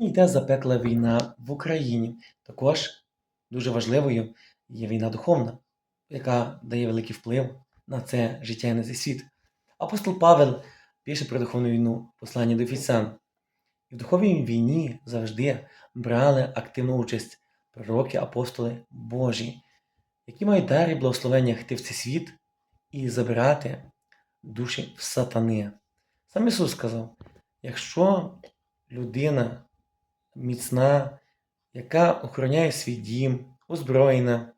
Йде запекла війна в Україні. Також дуже важливою є війна духовна, яка дає великий вплив на це життя і на цей світ. Апостол Павел пише про духовну війну в посланні до Ефесян. І в духовній війні завжди брали активну участь пророки, апостоли Божі, які мають дар і благословення йти в цей світ і забирати душі в сатани. Сам Ісус сказав: якщо людина міцна, яка охороняє свій дім, озброєна,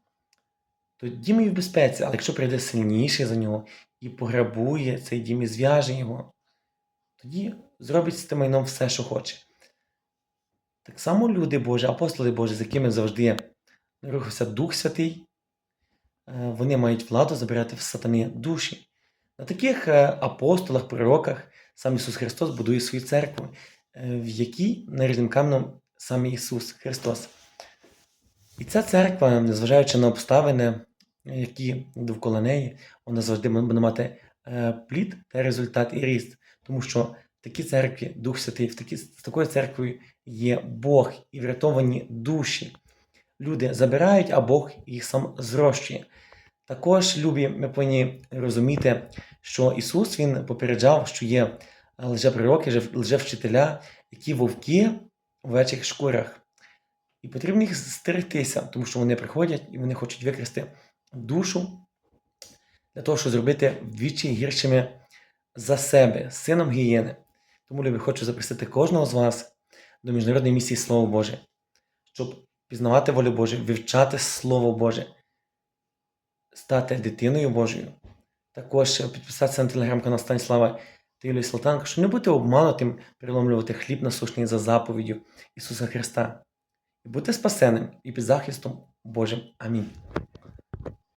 то дім в безпеці, але якщо прийде сильніший за нього і пограбує цей дім і зв'яже його, тоді зробить з тим майном все, що хоче. Так само люди Божі, апостоли Божі, з якими завжди рухався Дух Святий, е, вони мають владу забирати в сатани душі. На таких е, апостолах, пророках сам Ісус Христос будує свою церкву, в якій наріжним каменем сам Ісус Христос. І ця церква, незважаючи на обставини, які довкола неї, вона завжди буде мати е, плід та результат і ріст. Тому що в такій церкві Дух Святий, в такі, з такою церквою є Бог і врятовані душі. Люди забирають, а Бог їх сам зрощує. Також, любі, ми повинні розуміти, що Ісус Він попереджав, що є лжепророки, лжевчителя, які вовки в вечих шкурах. І потрібно їх стерегтися, тому що вони приходять і вони хочуть викрасти душу для того, щоб зробити вдвічі гіршими за себе, сином гієни. Тому любі, хочу запросити кожного з вас до міжнародної місії Слово Боже, щоб пізнавати волю Божу, вивчати Слово Боже, стати дитиною Божою. Також підписатися на телеграм-канал Станіслава та Юлій Салтанко, щоб не бути обманутим, переломлювати хліб насушний за заповіддю Ісуса Христа. І бути спасеним і під захистом Божим. Амінь.